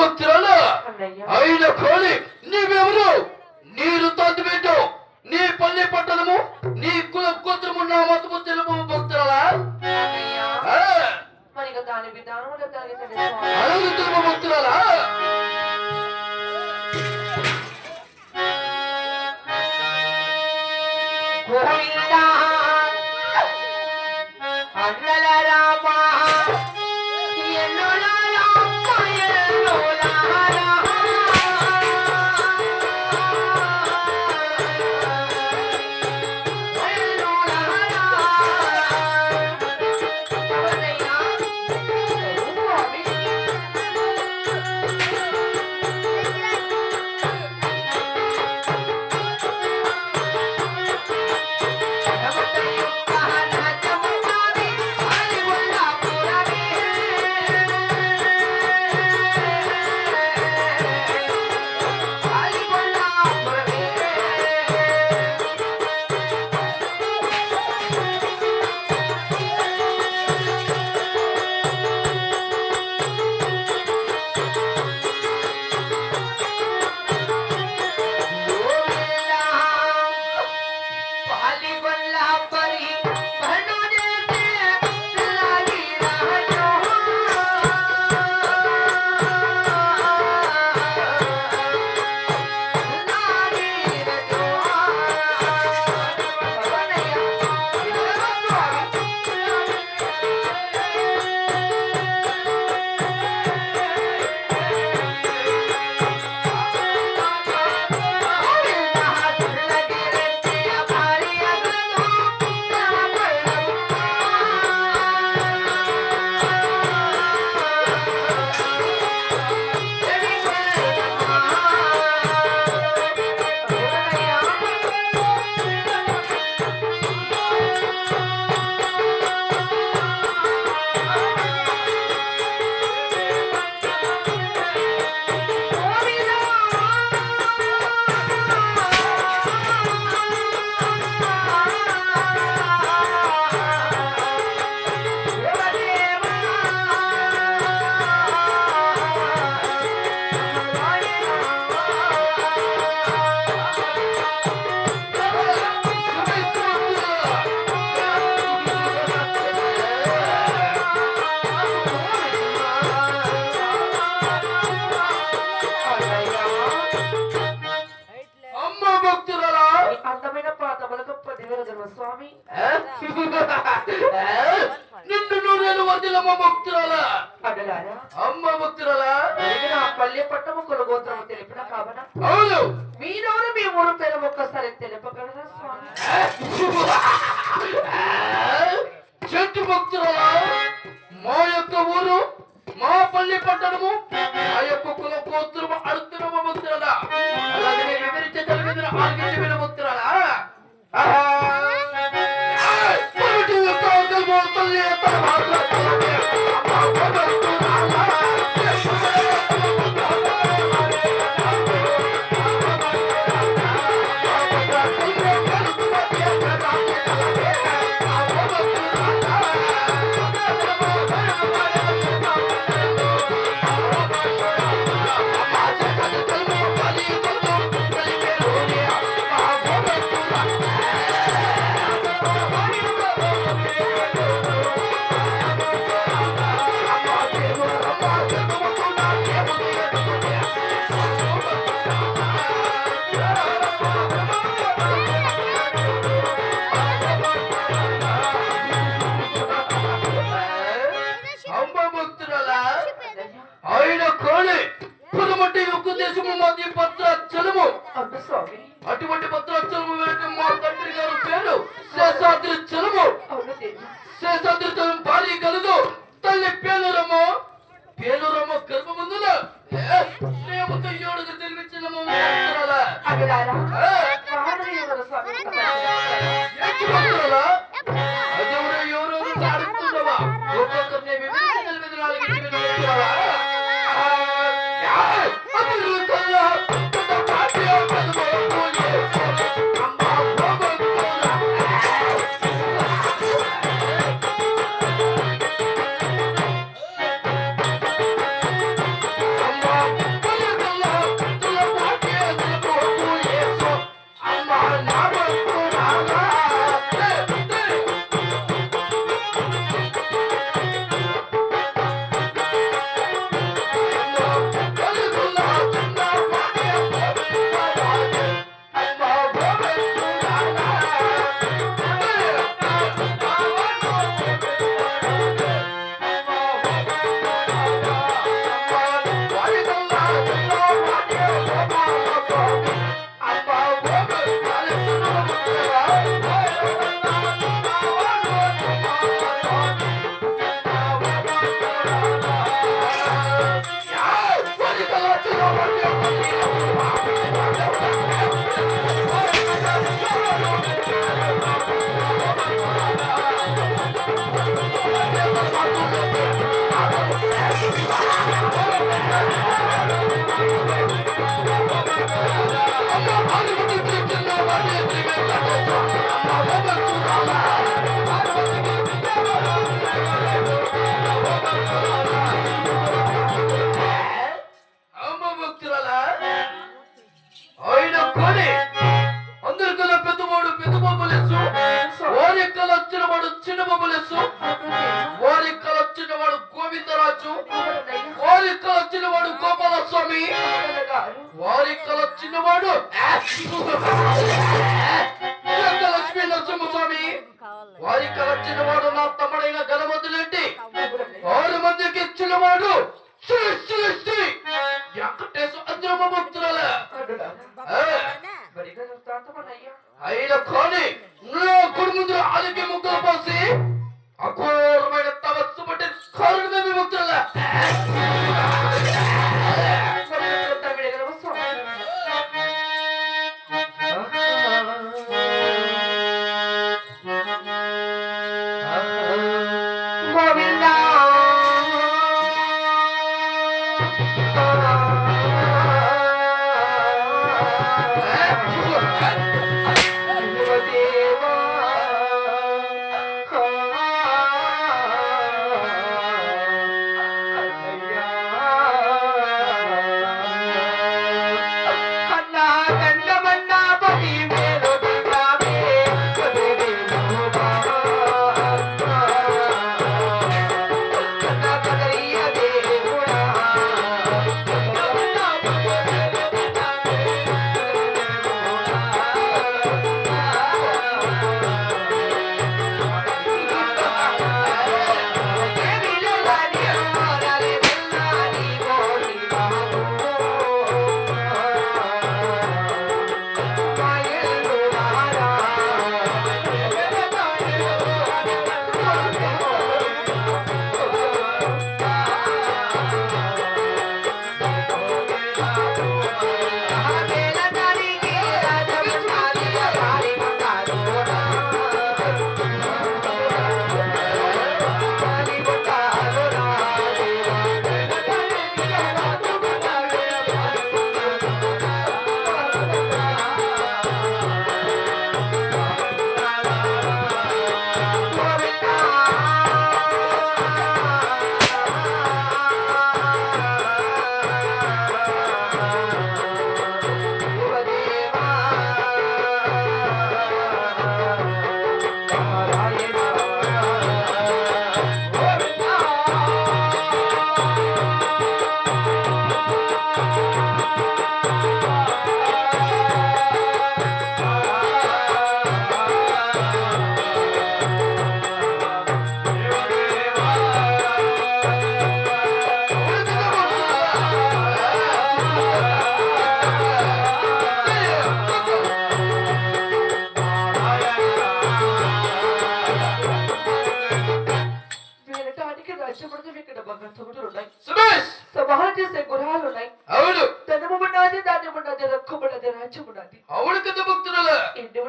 భక్తురాలా అయిన కోలి నీవెవరు? నీరు తోటి పెట్టావు నీ పల్లె పట్టణము? నీ కుల కూతురు నా మతము తెలుపు భక్తురాలా? భక్తురాలా? యొక్క ఊరు మాపల్లి పట్టణము ఆ యొక్క కుల కూతురు అడుతున్న ముత్రాల? ముత్రాల? Manda tudo abaixo. continuou no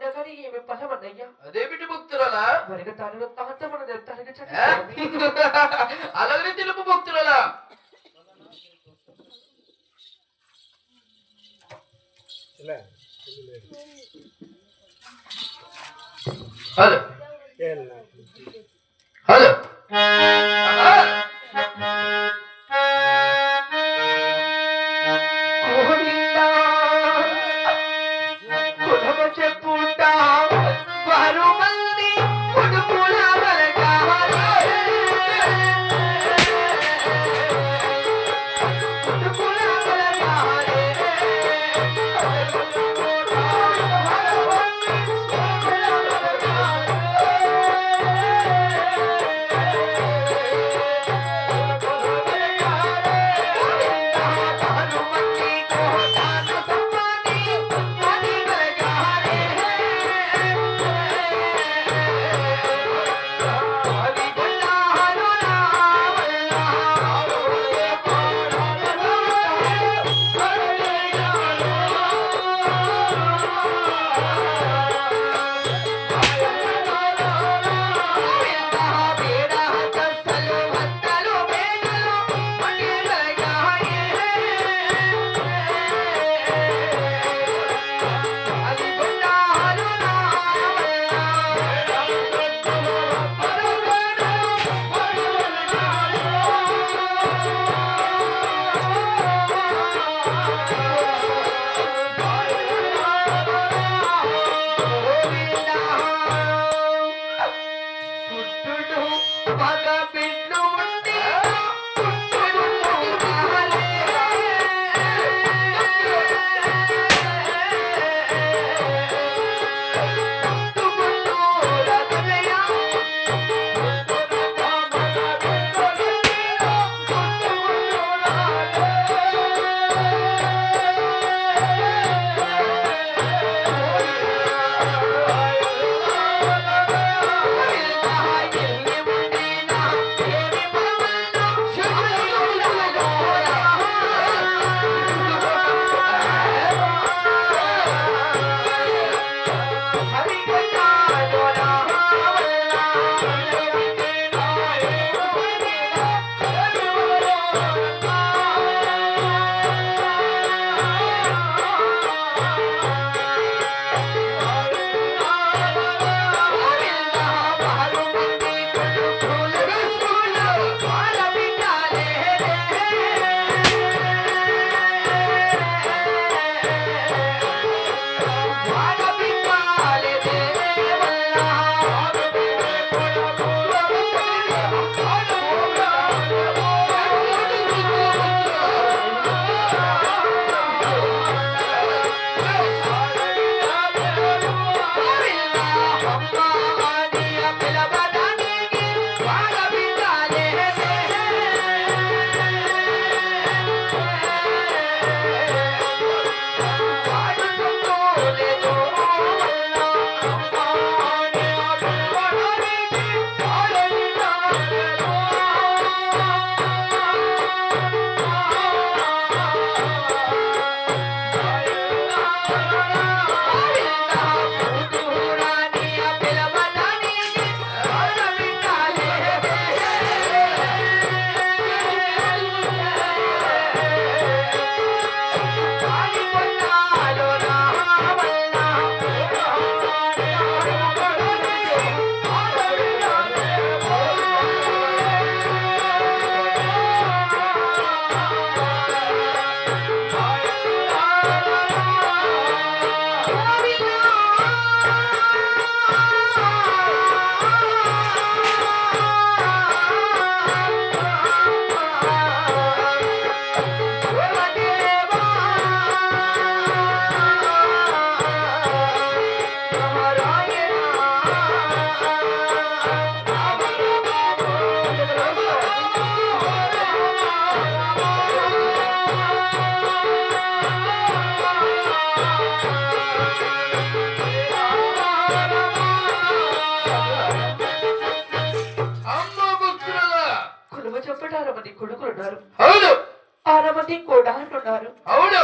ಕೊಂಡಕರಿಗೆ ಇವೆ ಫಲವನ್ನಯ್ಯ ಅದೇ ಬಿಟ್ಟು ಭಕ್ತರಲ್ಲ ಅವರಿಗೆ ತಾನು ತಾಂತ ಮನದ ತಾನಿಗೆ ಚಕ್ಕ ಅಲ್ಲದ್ರೆ ತಿಲುಪು ಭಕ್ತರಲ್ಲ ಇಲ್ಲ ಹಲೋ ಹಲೋ పదకొండారు మంది కొడుకులు ఉన్నారు. అవును. ఆరు మంది కోడాలు ఉన్నారు. అవును.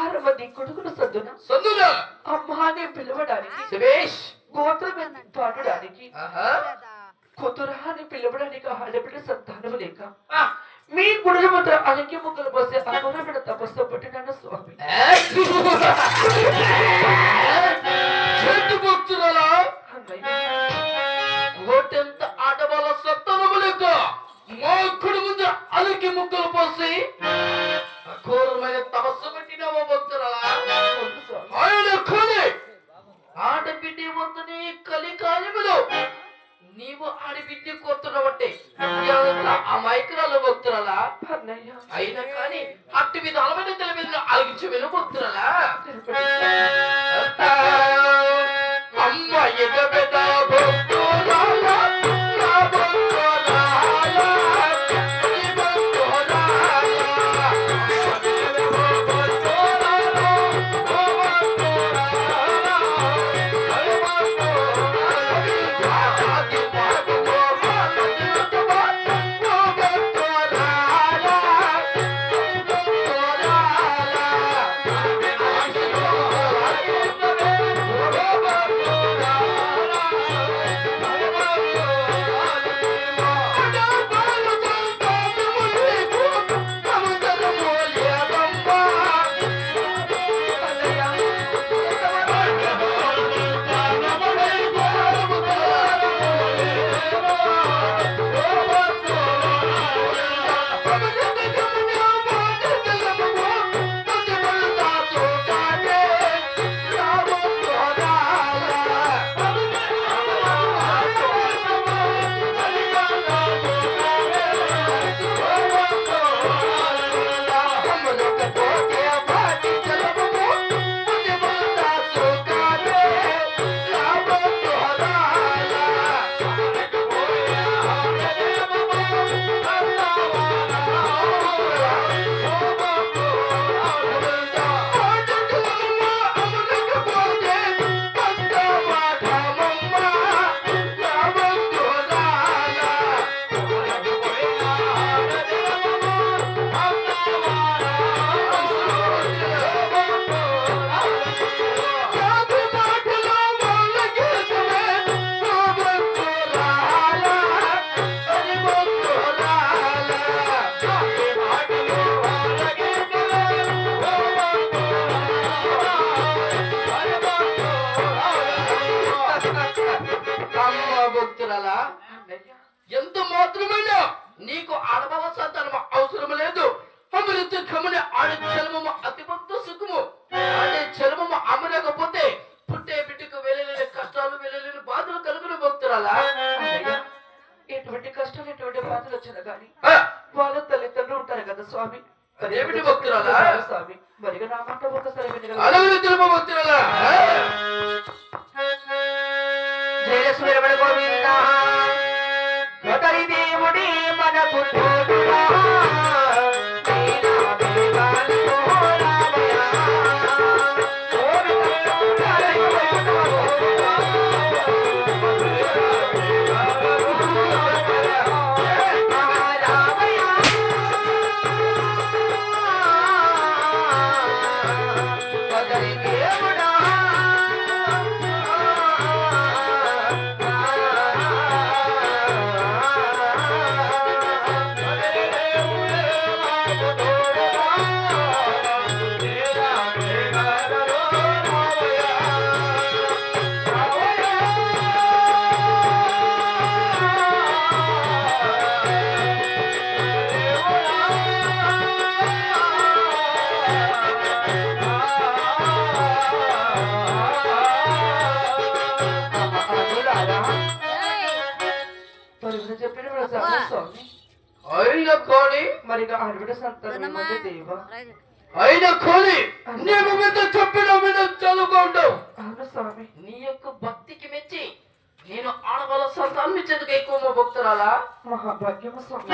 ఆరు మంది కొడుకులు సద్దున సద్దున అమ్మాని పిలవడానికి. సురేష్. గోత్రం పాడడానికి. కొతురాని పిలవడానికి ఆడబిడ్డ సంతానం లేక. మీ గుడి అమరబిడ తపస్సు స్వామి. ఆడవాళ్ళ సత్తనము లేక. మా ఒక్కడి ముందు అలికి ముక్కలు పోసి ఘోరమైన తపస్సు పెట్టినావా భక్తురాలా. ఆయన కలి ఆడబిడ్డ వద్దని కలికాలములో నీవు ఆడబిడ్డ కొత్తున్నావంటే అమాయకురాలు భక్తురాలా? అయినా కానీ అట్టి విధాలమైన తల మీద అలిగించి వెను భక్తురాలా అమ్మ ఎగబెద ఎటువంటి కష్టాలు ఎటువంటి బాధలు వచ్చినా కానీ వాళ్ళ తల్లిదండ్రులు ఉంటారు కదా స్వామి. అదేమిటి భక్తురాలా? స్వామి? మరిగా నా మాట ఒకసారి వినగలరా? అలాగే తెలుపు భక్తురాలా? ఆ, జయసురమణ గోవింద. కొతరి దేవుడి మనకు తోడురా కోడి మరిగా ఆడబిడ్డ సంతానం దేవా? అయిన కోడి నేను మీద చెప్పిన మీద చదువుకుంటావు అవును స్వామి. నీ యొక్క భక్తికి మెచ్చి నేను ఆడవాళ్ళ సంతానం ఇచ్చేందుకు ఎక్కువ భక్తురాలా? మహాభాగ్యము స్వామి.